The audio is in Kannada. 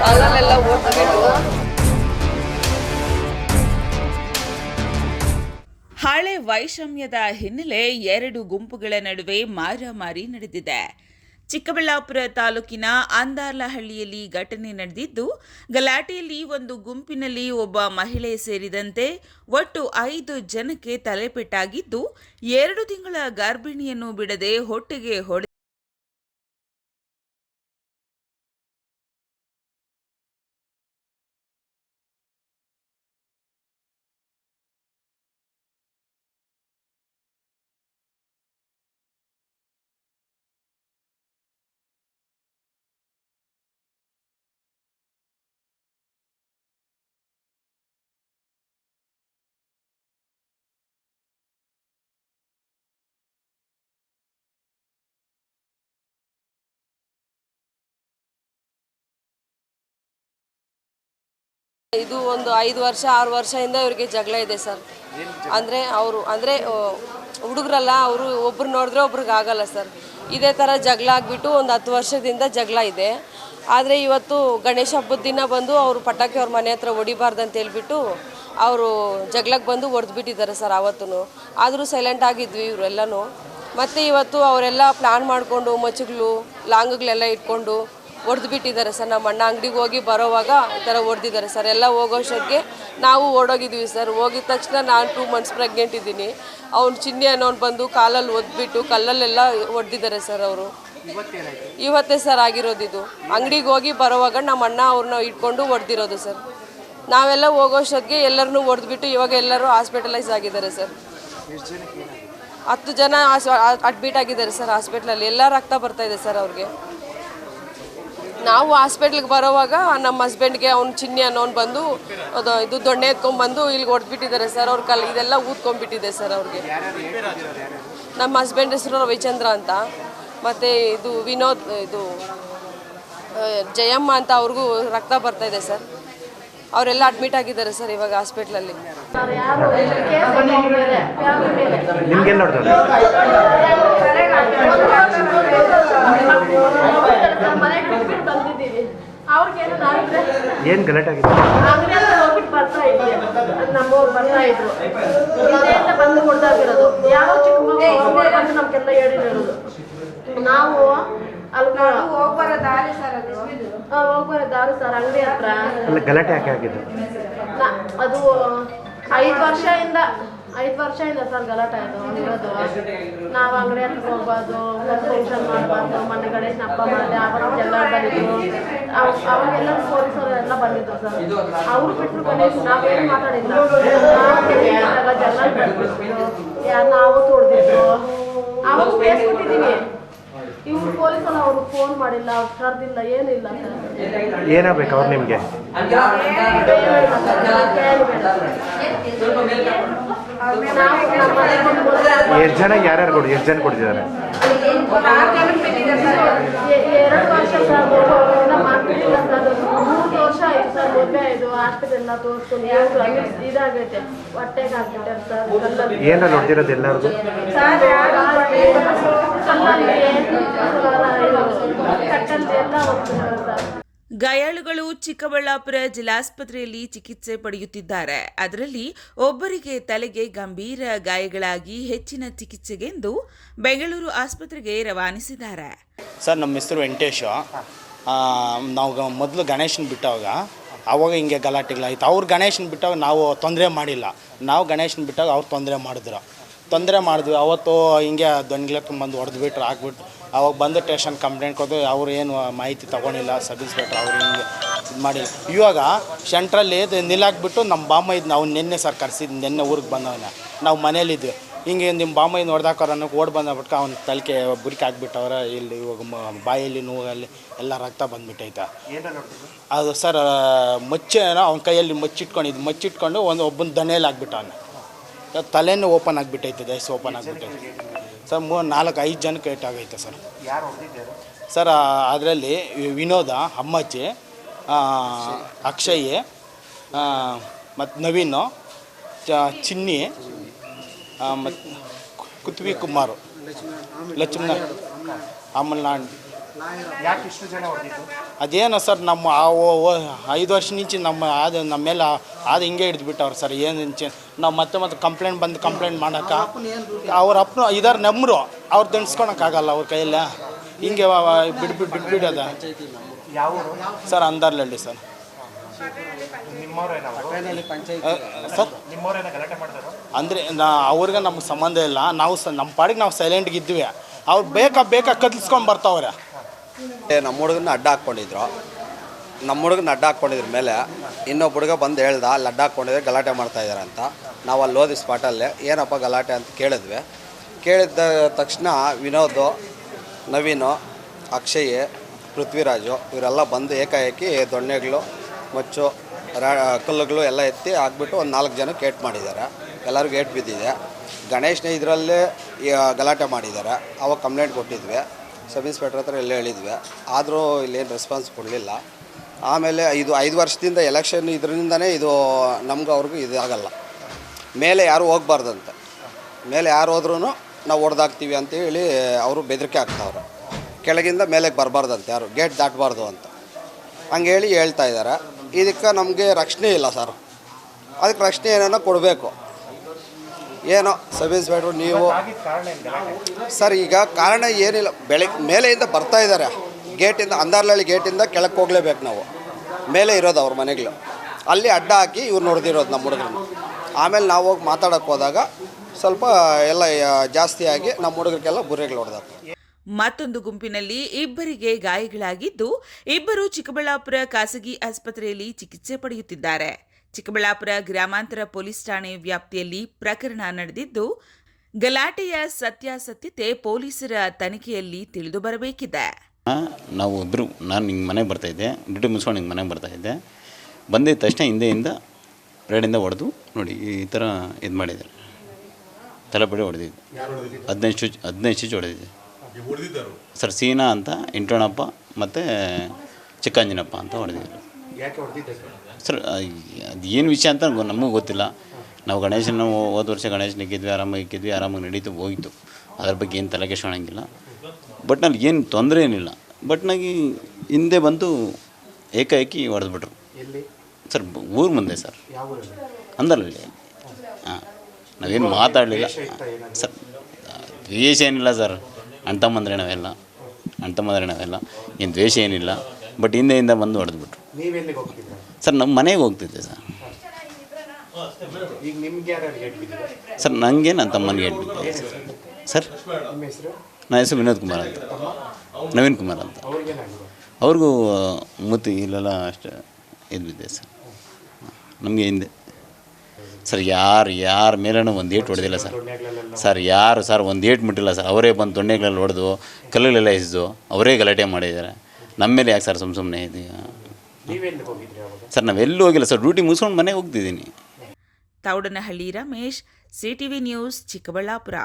ಕಾಲಲ್ಲೆಲ್ಲ ಓದ್ಬಿಟ್ಟು ಹಳೆ ವೈಷಮ್ಯದ ಹಿನ್ನೆಲೆ ಎರಡು ಗುಂಪುಗಳ ನಡುವೆ ಮಾರಾಮಾರಿ ನಡೆದಿದೆ. ಚಿಕ್ಕಬಳ್ಳಾಪುರ ತಾಲೂಕಿನ ಅಂದಾರ್ಲಹಳ್ಳಿಯಲ್ಲಿ ಘಟನೆ ನಡೆದಿದ್ದು, ಗಲಾಟೆಯಲ್ಲಿ ಒಂದು ಗುಂಪಿನಲ್ಲಿ ಒಬ್ಬ ಮಹಿಳೆ ಸೇರಿದಂತೆ ಒಟ್ಟು ಐದು ಜನಕ್ಕೆ ತಲೆಪೆಟ್ಟಾಗಿದ್ದು, ಎರಡು ತಿಂಗಳ ಗರ್ಭಿಣಿಯನ್ನು ಬಿಡದೆ ಹೊಟ್ಟೆಗೆ ಹೊಡೆ ಇದು ಒಂದು ಐದು ವರ್ಷ, ಆರು ವರ್ಷದಿಂದ ಇವರಿಗೆ ಜಗಳ ಇದೆ ಸರ್. ಅಂದರೆ ಅವರು, ಅಂದರೆ ಹುಡುಗರಲ್ಲ, ಅವರು ಒಬ್ರು ನೋಡಿದ್ರೆ ಒಬ್ರಿಗೆ ಆಗಲ್ಲ ಸರ್. ಇದೇ ಥರ ಜಗಳ ಆಗಿಬಿಟ್ಟು ಒಂದು ಹತ್ತು ವರ್ಷದಿಂದ ಜಗಳ ಇದೆ. ಆದರೆ ಇವತ್ತು ಗಣೇಶ ಹಬ್ಬದ ದಿನ ಬಂದು ಅವರು ಪಟಾಕಿ ಅವ್ರ ಮನೆ ಹತ್ರ ಹೊಡಿಬಾರ್ದು ಅಂತ ಹೇಳ್ಬಿಟ್ಟು ಅವರು ಜಗಳಕ್ಕೆ ಬಂದು ಹೊಡೆದ್ಬಿಟ್ಟಿದ್ದಾರೆ ಸರ್ ಆವತ್ತೂ ಆದರೂ ಸೈಲೆಂಟ್ ಆಗಿದ್ವಿ ಇವರೆಲ್ಲನೂ. ಮತ್ತು ಇವತ್ತು ಅವರೆಲ್ಲ ಪ್ಲ್ಯಾನ್ ಮಾಡಿಕೊಂಡು ಮಚ್ಚುಗಳು ಲಾಂಗ್ಗಳೆಲ್ಲ ಇಟ್ಕೊಂಡು ಹೊಡೆದು ಬಿಟ್ಟಿದ್ದಾರೆ ಸರ್. ನಮ್ಮ ಅಣ್ಣ ಅಂಗಡಿಗೆ ಹೋಗಿ ಬರೋವಾಗ ಈ ಥರ ಹೊಡೆದಿದ್ದಾರೆ ಸರ್. ಎಲ್ಲ ಹೋಗೋಷ್ಟೊತ್ತಿಗೆ ನಾವು ಓಡೋಗಿದ್ದೀವಿ ಸರ್. ಹೋಗಿದ ತಕ್ಷಣ ನಾನು ಟೂ ಮಂತ್ಸ್ ಪ್ರೆಗ್ನೆಂಟ್ ಇದ್ದೀನಿ. ಅವ್ನು ಚಿನ್ನಿ ಅನ್ನೋನು ಬಂದು ಕಾಲಲ್ಲಿ ಒದ್ಬಿಟ್ಟು ಕಲ್ಲಲ್ಲೆಲ್ಲ ಹೊಡೆದಿದ್ದಾರೆ ಸರ್ ಅವರು. ಇವತ್ತೇ ಸರ್ ಆಗಿರೋದು ಇದು. ಅಂಗಡಿಗೆ ಹೋಗಿ ಬರೋವಾಗ ನಮ್ಮ ಅಣ್ಣ ಅವ್ರನ್ನ ಇಟ್ಕೊಂಡು ಹೊಡೆದಿರೋದು ಸರ್. ನಾವೆಲ್ಲ ಹೋಗೋಷ್ಟೊತ್ತಿಗೆ ಎಲ್ಲರನ್ನೂ ಹೊಡೆದ್ಬಿಟ್ಟು ಇವಾಗ ಎಲ್ಲರೂ ಹಾಸ್ಪಿಟಲೈಸ್ ಆಗಿದ್ದಾರೆ ಸರ್. ಹತ್ತು ಜನ ಅಡ್ಮಿಟ್ ಆಗಿದ್ದಾರೆ ಸರ್ ಹಾಸ್ಪಿಟ್ಲಲ್ಲಿ. ಎಲ್ಲ ರಕ್ತ ಬರ್ತಾ ಇದೆ ಸರ್ ಅವ್ರಿಗೆ. ನಾವು ಹಾಸ್ಪಿಟ್ಲಿಗೆ ಬರೋವಾಗ ನಮ್ಮ ಹಸ್ಬೆಂಡ್ಗೆ ಅವ್ನ ಚಿನ್ನಿ ಅನ್ನೋನು ಬಂದು ಅದು ಇದು ದೊಣ್ಣೆ ಎತ್ಕೊಂಡ್ಬಂದು ಇಲ್ಲಿಗೆ ಹೊಡೆದ್ಬಿಟ್ಟಿದ್ದಾರೆ ಸರ್ ಅವ್ರ ಕಲ್ ಇದೆಲ್ಲ ಊದ್ಕೊಂಡ್ಬಿಟ್ಟಿದೆ ಸರ್ ಅವ್ರಿಗೆ. ನಮ್ಮ ಹಸ್ಬೆಂಡ್ ಹೆಸರು ರವಿಚಂದ್ರ ಅಂತ. ಮತ್ತು ಇದು ವಿನೋದ್, ಇದು ಜಯಮ್ಮ ಅಂತ ಅವ್ರಿಗೂ ರಕ್ತ ಬರ್ತಾ ಇದೆ ಸರ್ ಅವರೆಲ್ಲ ಅಡ್ಮಿಟ್ ಆಗಿದ್ದಾರೆ ಸರ್ ಇವಾಗ ಹಾಸ್ಪಿಟ್ಲಲ್ಲಿ ನಿಮ್ಗೇನು ಏನು ಗಲಾಟೆ ಆಗಿದೆ ಬರ್ತಾ ನಮ್ಮವ್ರು ಬರ್ತಾ ಇದ್ರು ಬಂದು ಯಾವ ನಾವು ಅಲ್ಲಿ ಹೋಗ್ಬರೋ ದಾರಿ ಸರ್ ಅದು ಹೋಗ್ಬರೋ ದಾರಿ ಸರ್ ಅಂಗಡಿ ಹತ್ರ ಗಲಾಟೆ ಯಾಕೆ ಆಗಿದೆ ಅದು ಐದು ವರ್ಷದಿಂದ ಐದು ವರ್ಷ ವರ್ಷದಿಂದ ಸರ್ ಗಲಾಟೆ ಆಯ್ತು ಇರೋದು. ನಾವು ಅಂಗಡಿ ಹತ್ರ ಹೋಗ್ಬಾರ್ದು ಫಂಕ್ಷನ್ ಮಾಡಬಾರ್ದು ಮೊನ್ನೆ ಗಣೇಶನ ಹಬ್ಬ ಮಾಡಿದೆ ಆವಾಗ ಎಲ್ಲ ಬಂದಿದ್ರು. ಅವ್- ಅವಾಗೆಲ್ಲ ಪೊಲೀಸರು ಎಲ್ಲ ಬಂದಿದ್ರು ಸರ್. ಅವ್ರು ಬಿಟ್ಟರು ಗಣೇಶ್ ನಾವೇನು ಮಾತಾಡಿಲ್ಲ. ಯಾರು ನಾವು ತೊಡ್ದಿದ್ದು ಅವಾಗ ಕೇಸ್ ಕೊಟ್ಟಿದ್ದೀವಿ ಇವ್ರು ಪೊಲೀಸರು ಅವ್ರು ಫೋನ್ ಮಾಡಿಲ್ಲ ಅವ್ರು ಕರೆದಿಲ್ಲ ಏನಿಲ್ಲ ಸರ್. ಏನಾಗಬೇಕು ಅವ್ರು ನಿಮಗೆ? ಎಷ್ಟು ಜನ ಯಾರ್ಯಾರು ಕೊಡಿ ಎಷ್ಟು ಜನ ಕೊಡ್ತಿದ್ದಾರೆ? ಎರಡು ವರ್ಷ ಸರ್ ಸರ್ ಮೂರು ವರ್ಷ ಆಯ್ತು ಸರ್ ಹಾಸ್ಪಿಟಲ್ ತೋರಿಸ್ಕೊಂಡು ಏನು ಇದಾಗೈತೆ ಸರ್ ಏನಲ್ಲಿ ಹೊಡೆದಿರೋದು ಎಲ್ಲರಿಗೂ ಕಲ್ಲಲ್ಲಿ ಕಟ್ಟಲ್ಲಿ ಎಲ್ಲ ಹೋಗ್ತಿದ್ದಾರೆ ಸರ್ ಗಾಯಾಳುಗಳು ಚಿಕ್ಕಬಳ್ಳಾಪುರ ಜಿಲ್ಲಾಸ್ಪತ್ರೆಯಲ್ಲಿ ಚಿಕಿತ್ಸೆ ಪಡೆಯುತ್ತಿದ್ದಾರೆ. ಅದರಲ್ಲಿ ಒಬ್ಬರಿಗೆ ತಲೆಗೆ ಗಂಭೀರ ಗಾಯಗಳಾಗಿ ಹೆಚ್ಚಿನ ಚಿಕಿತ್ಸೆಗೆಂದು ಬೆಂಗಳೂರು ಆಸ್ಪತ್ರೆಗೆ ರವಾನಿಸಿದ್ದಾರೆ. ಸರ್, ನಮ್ಮ ಹೆಸರು ವೆಂಕಟೇಶ. ನಾವು ಮೊದಲು ಗಣೇಶನ ಬಿಟ್ಟಾಗ ಅವಾಗ ಹಿಂಗೆ ಗಲಾಟೆಗಳಾಯ್ತು. ಅವ್ರು ಗಣೇಶನ ಬಿಟ್ಟಾಗ ನಾವು ತೊಂದರೆ ಮಾಡಿಲ್ಲ. ನಾವು ಗಣೇಶನ ಬಿಟ್ಟಾಗ ಅವ್ರು ತೊಂದರೆ ಮಾಡಿದ್ರು. ತೊಂದರೆ ಮಾಡಿದ್ವಿ ಅವತ್ತು ಹಿಂಗೆ ಬಂದು ಹೊಡೆದ್ಬಿಟ್ರು ಹಾಕ್ಬಿಟ್ಟು ಅವಾಗ ಬಂದು ಟೇಷನ್ ಕಂಪ್ಲೇಂಟ್ ಕೊಟ್ಟು ಅವ್ರು ಏನು ಮಾಹಿತಿ ತೊಗೊಂಡಿಲ್ಲ ಸಬ್ ಇನ್ಸ್ಪೆಕ್ಟ್ರ್ ಅವ್ರು ಹಿಂಗೆ ಇದು ಮಾಡಿಲ್ಲ. ಇವಾಗ ಸೆಂಟ್ರಲ್ಲಿ ಇದು ನಿಲ್ಲಾಕ್ಬಿಟ್ಟು ನಮ್ಮ ಬಾಮ್ಮ ಇದ್ದು ನಾವು ನಿನ್ನೆ ಸರ್ ಕರ್ಸಿದ್ದು ನಿನ್ನೆ ಊರಿಗೆ ಬಂದವನ. ನಾವು ಮನೇಲಿದ್ವಿ. ಹಿಂಗೆ ನಿಮ್ಮ ಬಾಮ ಇದ್ದು ಹೊಡೆದಾಕೋರ ಅನ್ನೋಕೆ ಓಡ್ ಬಂದ್ಬಿಟ್ಟು ಅವ್ನ ತಲೆಗೆ ಬುರಿಕೆ ಹಾಕ್ಬಿಟ್ಟವ್ರ ಇಲ್ಲಿ ಇವಾಗ ಮ- ಬಾಯಲ್ಲಿ ನೋವಲ್ಲಿ ಎಲ್ಲ ರಕ್ತ ಬಂದ್ಬಿಟ್ಟೈತೆ. ಅದು ಸರ್ ಮಚ್ಚೇನೋ ಅವ್ನ ಕೈಯಲ್ಲಿ ಮಚ್ಚಿಟ್ಕೊಂಡಿದ್ದು ಮಚ್ಚಿಟ್ಕೊಂಡು ಒಂದು ಒಬ್ಬನ ದನೇಲಿ ಆಗ್ಬಿಟ್ಟ ಅವನು ತಲೆನೂ ಓಪನ್ ಆಗಿಬಿಟ್ಟೈತೆ ದೈಸ್ ಓಪನ್ ಆಗಿಬಿಟ್ಟೈತೆ. ಸರ್ ಮೂರು ನಾಲ್ಕು ಐದು ಜನಕ್ಕೆ ಆಗೈತೆ ಸರ್ ಸರ್ ಅದರಲ್ಲಿ ವಿನೋದ ಅಮ್ಮಚ್ಚಿ ಅಕ್ಷಯ್ಯ ಅಕ್ಷಯ್ ಮತ್ತು ನವೀನು ಚ ಚಿನ್ನಿ ಮತ್ತು ಕುತ್ವಿ ಕುಮಾರ್ ಲಕ್ಷ್ಮಣ ಅಮಲ್ನಾಡ್ ಯಾಕೆ ಇಷ್ಟು ಜನ ಹೊಡೆದಿದ್ದು ಅದೇನೋ ಸರ್ ನಮ್ಮ ಆ ಐದು ವರ್ಷ ನಿಂಚಿ ನಮ್ಮ ಅದು ನಮ್ಮೆಲ್ಲ ಮೇಲೆ ಅದು ಹಿಂಗೆ ಹಿಡಿದು ಬಿಟ್ಟವ್ರು ಸರ್ ಏನು ನಾವು ಮತ್ತೆ ಮತ್ತೆ ಕಂಪ್ಲೇಂಟ್ ಬಂದು ಕಂಪ್ಲೇಂಟ್ ಮಾಡೋಕೆ. ಅವ್ರ ಅಪ್ಪನ ಇದಾರೆ ನಮ್ಮರು ಅವ್ರು ದಂಡ್ಸ್ಕೊಳಕ್ಕಾಗಲ್ಲ ಅವ್ರ ಕೈಯಲ್ಲ. ಹಿಂಗೆ ಬಿಡ್ಬಿಟ್ಟು ಬಿಟ್ಬಿಡೋದ ಸರ್ ಅಂದರ್ಲಳ್ಳಿ ಸರ್. ಸರ್. ಅಂದರೆ ನಾ ಅವ್ರಿಗೆ ನಮ್ಗೆ ಸಂಬಂಧ ಇಲ್ಲ. ನಾವು ಸ ನಮ್ಮ ಪಾಡಿಗೆ ನಾವು ಸೈಲೆಂಟ್ಗೆ ಇದ್ವಿ. ಅವ್ರು ಬೇಕಾ ಬೇಕಾ ಕದಲ್ಸ್ಕೊಂಡು ಬರ್ತಾವ್ರೆ. ನಮ್ಮ ಹುಡುಗನ ಅಡ್ಡ ಹಾಕ್ಕೊಂಡಿದ್ರು. ನಮ್ಮ ಹುಡುಗನ ಅಡ್ಡ ಹಾಕ್ಕೊಂಡಿದ್ರ ಮೇಲೆ ಇನ್ನೊಬ್ಬ ಹುಡುಗ ಬಂದು ಹೇಳ್ದ, ಅಲ್ಲಿ ಅಡ್ಡ ಹಾಕ್ಕೊಂಡಿದ್ರೆ ಗಲಾಟೆ ಮಾಡ್ತಾ ಇದ್ದಾರೆ ಅಂತ. ನಾವು ಅಲ್ಲಿ ಓದಿ ಸ್ಪಾಟಲ್ಲೇ ಏನಪ್ಪ ಗಲಾಟೆ ಅಂತ ಕೇಳಿದ್ವಿ. ಕೇಳಿದ ತಕ್ಷಣ ವಿನೋದ್, ನವೀನು, ಅಕ್ಷಯ್, ಪೃಥ್ವಿರಾಜು ಇವರೆಲ್ಲ ಬಂದು ಏಕಾಏಕಿ ದೊಣ್ಣೆಗಳು, ಮಚ್ಚು, ರಾ, ಕಲ್ಲುಗಳು ಎಲ್ಲ ಎತ್ತಿ ಹಾಕ್ಬಿಟ್ಟು ಒಂದು ನಾಲ್ಕು ಜನಕ್ಕೆ ಏಟ್ ಮಾಡಿದ್ದಾರೆ. ಎಲ್ಲರಿಗೂ ಏಟ್ ಬಿದ್ದಿದೆ. ಗಣೇಶನ ಇದರಲ್ಲೇ ಗಲಾಟೆ ಮಾಡಿದ್ದಾರೆ. ಅವಾಗ ಕಂಪ್ಲೇಂಟ್ ಕೊಟ್ಟಿದ್ವಿ. ಸಬ್ ಇನ್ಸ್ಪೆಕ್ಟರ್ ಹತ್ರ ಎಲ್ಲ ಹೇಳಿದ್ವಿ. ಆದರೂ ಇಲ್ಲೇನು ರೆಸ್ಪಾನ್ಸ್ ಕೊಡಲಿಲ್ಲ. ಆಮೇಲೆ ಇದು ಐದು ವರ್ಷದಿಂದ ಎಲೆಕ್ಷನ್ ಇದರಿಂದನೇ ಇದು ನಮ್ಗೆ ಅವ್ರಿಗೂ ಇದಾಗಲ್ಲ. ಮೇಲೆ ಯಾರು ಹೋಗ್ಬಾರ್ದಂತೆ. ಮೇಲೆ ಯಾರು ಹೋದ್ರೂ ನಾವು ಹೊಡೆದಾಕ್ತೀವಿ ಅಂತೇಳಿ ಅವರು ಬೆದರಿಕೆ ಹಾಕ್ತಾವ್ರೆ. ಕೆಳಗಿಂದ ಮೇಲೆಗೆ ಬರಬಾರ್ದಂತೆ ಯಾರು ಗೇಟ್ ದಾಟಬಾರ್ದು ಅಂತ. ಹಂಗೇಳಿ ಹೇಳಿ ಹೇಳ್ತಾ ಇದ್ದಾರೆ ಇದಕ್ಕೆ ನಮಗೆ ರಕ್ಷಣೆ ಇಲ್ಲ ಸರ್ ಅದಕ್ಕೆ ರಕ್ಷಣೆ ಏನೇನೋ ಕೊಡಬೇಕು. ಏನೋ ಸರ್ವಿಸ್ ಬೇಡ ನೀವು ಸರ್, ಈಗ ಕಾರಣ ಏನಿಲ್ಲ. ಬೆಳಗ್ಗೆ ಮೇಲೆಯಿಂದ ಬರ್ತಾ ಇದ್ದಾರೆ. ಗೇಟಿಂದ ಅಂದಾರ್ಲಳ್ಳಿ ಗೇಟಿಂದ ಕೆಳಕ್ಕೆ ಹೋಗ್ಲೇಬೇಕು ನಾವು. ಮೇಲೆ ಇರೋದು ಅವ್ರ ಮನೆಗಳು. ಅಲ್ಲಿ ಅಡ್ಡ ಹಾಕಿ ಇವ್ರು ನೋಡ್ದಿರೋದು ನಮ್ಮ ಹುಡುಗರು ಆಮೇಲೆ ನಾವು ಹೋಗಿ ಮಾತಾಡೋಕ್ಕೆ ಹೋದಾಗ ಸ್ವಲ್ಪ ಎಲ್ಲ ಜಾಸ್ತಿಯಾಗಿ ನಮ್ಮ ಹುಡುಗರಿಗೆಲ್ಲ ಬುರೆಗಳು ಹೊಡೆದಾಕ. ಮತ್ತೊಂದು ಗುಂಪಿನಲ್ಲಿ ಇಬ್ಬರಿಗೆ ಗಾಯಗಳಾಗಿದ್ದು, ಇಬ್ಬರು ಚಿಕ್ಕಬಳ್ಳಾಪುರ ಖಾಸಗಿ ಆಸ್ಪತ್ರೆಯಲ್ಲಿ ಚಿಕಿತ್ಸೆ ಪಡೆಯುತ್ತಿದ್ದಾರೆ. ಚಿಕ್ಕಬಳ್ಳಾಪುರ ಗ್ರಾಮಾಂತರ ಪೊಲೀಸ್ ಠಾಣೆ ವ್ಯಾಪ್ತಿಯಲ್ಲಿ ಪ್ರಕರಣ ನಡೆದಿದ್ದು ಗಲಾಟೆಯ ಸತ್ಯಾಸತ್ಯತೆ ಪೊಲೀಸರ ತನಿಖೆಯಲ್ಲಿ ತಿಳಿದು ಬರಬೇಕಿದೆ. ನಾವು ಒಬ್ಬರು ನಾನು ನಿಮ್ಮ ಮನೆಗೆ ಬರ್ತಾಯಿದ್ದೆ ಡ್ಯೂಟಿ ಮುಗಿಸ್ಕೊಂಡು ನಿಮ್ಮ ಮನೆಗೆ ಬರ್ತಾಯಿದ್ದೆ ಬಂದಿದ್ದ ತಕ್ಷಣ ಹಿಂದೆಯಿಂದ ರೇಡಿಂದ ಹೊಡೆದು ನೋಡಿ ಈ ಥರ ಇದು ಮಾಡಿದ್ದಾರೆ. ತಲೆಪಡಿ ಹೊಡೆದಿದ್ದೆ? ಹದಿನೈದು ಚುಚ್ ಹದಿನೈದು ಸ್ಟಿಚ್ ಹೊಡೆದಿದ್ದೆ ಸರ್ ಸೀನಾ ಅಂತ ಇಂಟೋಣಪ್ಪ ಮತ್ತು ಚಿಕ್ಕಂಜನಪ್ಪ ಅಂತ ಹೊಡೆದಿದ್ರು ಯಾಕೆ ಹೊಡೆದಿದ್ದೆ ಸರ್? ಅದು ಏನು ವಿಷಯ ಅಂತ ನಮಗೂ ಗೊತ್ತಿಲ್ಲ. ನಾವು ಗಣೇಶನ ಹೋದ ವರ್ಷ ಗಣೇಶನ ಇಕ್ಕಿದ್ವಿ ಆರಾಮಾಗಿ ಇಕ್ಕಿದ್ವಿ ಆರಾಮಾಗಿ ನಡೀತು ಹೋಗಿತ್ತು. ಅದ್ರ ಬಗ್ಗೆ ಏನು ತಲೆ ಕೆಡ್ಸ್ಕೊಳಂಗಿಲ್ಲ ಬಟ್ನಲ್ಲಿ ಏನು ತೊಂದರೆ ಏನಿಲ್ಲ. ಬಟ್ ನನಗೆ ಹಿಂದೆ ಬಂದು ಏಕಾಏಕಿ ಹೊಡೆದ್ಬಿಟ್ರು. ಸರ್ ಊರು ಮುಂದೆ ಸರ್. ಅಂದರಲ್ಲಿ. ಹಾಂ ನಾವೇನು ಮಾತಾಡಲಿಲ್ಲ. ಸರ್ ದ್ವೇಷ ಏನಿಲ್ಲ ಸರ್. ಅಣ್ತಮ್ಮಂದ್ರೆ ನಾವೆಲ್ಲ. ಅಣ್ತಮ್ಮಂದ್ರೆ ನಾವೆಲ್ಲ. ಏನು ದ್ವೇಷ ಏನಿಲ್ಲ. ಬಟ್ ಹಿಂದೆಯಿಂದ ಬಂದು ಹೊಡೆದ್ಬಿಟ್ರು. ನೀವೆಲ್ಲಿಗೆ ಹೋಗ್ತಿದ್ರ ಸರ್ ನಮ್ಮ ಮನೆಗೆ ಹೋಗ್ತಿದ್ದೆ ಸರ್. ಈಗ ನಿಮ್ಗೆ ಯಾರ್ಯಾರು ಗೇಟ್ ಬಿದ್ದಿದೆ ಸರ್ ನನಗೆ ನನ್ನ ತಮ್ಮನಿಗೆ ಹೇಳ್ಬಿಟ್ಟೆ ಸರ್ ನಿಮ್ಮ ಹೆಸರು? ನನ್ನ ಹೆಸರು ವಿನೋದ್ ಕುಮಾರ್ ಅಂತ. ನವೀನ್ ಕುಮಾರ್ ಅಂತ. ಅವ್ರಿಗೇನಾಗಿದೆ ಅವ್ರಿಗೂ ಮುತ್ತಿ ಇಲ್ಲೆಲ್ಲ ಅಷ್ಟು ಇದು ಬಿದ್ದೆ ಸರ್. ನಮಗೆ ಹಿಂದೆ. ಸರ್ ಯಾರು ಯಾರ ಮೇಲೂ ಒಂದು ಏಟು ಹೊಡೆದಿಲ್ಲ ಸರ್. ಸರ್ ಯಾರು ಸರ್ ಒಂದು ಏಟು ಮುಟ್ಟಿಲ್ಲ ಸರ್. ಅವರೇ ಬಂದು ದೊಣ್ಣೆಗಳಲ್ಲಿ ಹೊಡೆದು ಕಲ್ಲುಗಳೆಲ್ಲ ಎಸೆದು ಅವರೇ ಗಲಾಟೆ ಮಾಡಿದ್ದಾರೆ. ನಮ್ಮ ಮೇಲೆ ಯಾಕೆ ಸರ್ ಸುಮ್ಮ ಸುಮ್ಮನೆ ಇದು? ಸರ್ ನಾವೆಲ್ಲೂ ಹೋಗಿಲ್ಲ. ಸರ್ ಡ್ಯೂಟಿ ಮುಗಿಸ್ಕೊಂಡು ಮನೆಗೆ ಹೋಗ್ತಿದ್ದೀನಿ. Taudanahalli Ramesh CTV news Chikkaballapura.